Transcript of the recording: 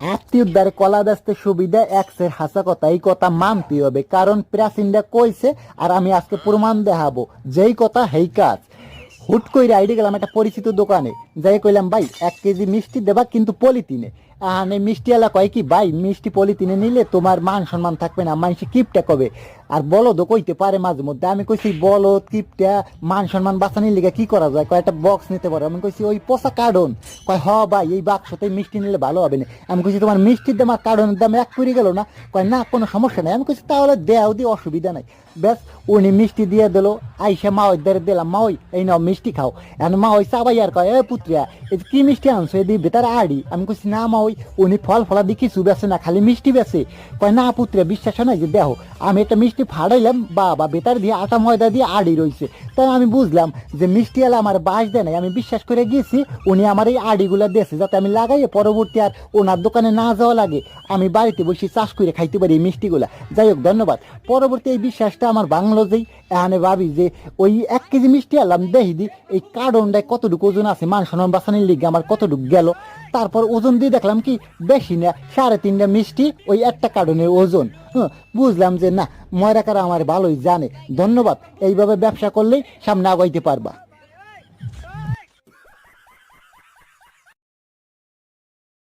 আত্মীয় দ্বারে কলা দাস্তে সুবিধা, এক্সের হাসা কথা, এই কথা মানতে হবে, কারণ প্রাচীনরা কইছে, আর আমি আজকে প্রমাণ দেখাবো, যেই কথা হেই কাজ। হুট করে আইডি গেলাম একটা পরিচিত দোকানে, যাই কইলাম, ভাই, এক কেজি মিষ্টি দেবা, কিন্তু পলিথিনে। আহানে মিষ্টি এলা কয় কি, ভাই, মিষ্টি পলিথিনে নিলে তোমার মান সম্মান থাকবে না, মানুষ কিপটা কবে? আর বলো তো কইতে পারে মাঝে মধ্যে, আমি কইছি বলদ কিপটা, মান সম্মান বাঁচানির লিগে কি করা যায়? কয়, একটা বক্স নিতে পারো। আমি কইছি, ওই পচা কার্ডন কয়, হ ভাই, এই বাক্সতে মিষ্টি নিলে ভালো হবে না। আমি কইছি, তোমার মিষ্টির দাম আর কার্ডনের দাম এক করে গেল না? কয়, না, কোনো সমস্যা নাই। আমি কইছি, তাহলে দেও দিয়ে অসুবিধা নাই। ব্যাস, উনি মিষ্টি দিয়ে দিল, আইসা মা ওই দ্বারে দিলাম মা ওই এই নাও মিষ্টি খাও। এখন মা ওই চাবাই আর কয়, এ পুত্রিয়া এই কি মিষ্টি আনছো? এদি বেতার আড়ি। আমি কইছি, না মা ওই উনি ফল ফলা দিয়ে কিছু বেছে না, খালি মিষ্টি বেছে। কয়, না পুত্রিয়া বিশ্বাস হয় না যে, দেখো, আমি একটা মিষ্টি ফাড়াইলাম বা বা বেতার দিয়ে আটা ময়দা দিয়ে আড়ি রইছে। তাই আমি বুঝলাম যে, মিষ্টি এলা আমার বাস দেয় নাই, আমি বিশ্বাস করে গেছি, উনি আমার এই আড়িগুলো দিয়েছে যাতে আমি লাগাইয়ে পরবর্তী আর ওনার দোকানে না যাওয়া লাগে। আমি বাড়িতে বসে চাষ করে খাইতে পারি এই মিষ্টিগুলা। যাই হোক, ধন্যবাদ। পরবর্তী এই বিশ্বাসটা আমার বাংলো যেই, এখানে ভাবি যে, ওই এক কেজি মিষ্টি আনলাম দেখি দি, এই কার্ডনটায় কতটুকু ওজন আছে, মান সম্মান বাঁচানোর লিগে আমার কতটুকু গেল। তারপর ওজন দিয়ে দেখলাম কি, বেশি না, সাড়ে তিনটা মিষ্টি, ওই একটা কার্ডনের ওজন। হ্যাঁ বুঝলাম যে না, ময়রাকারা আমার ভালোই জানে। ধন্যবাদ, এইভাবে ব্যবসা করলেই সামনে আগাইতে পারবা।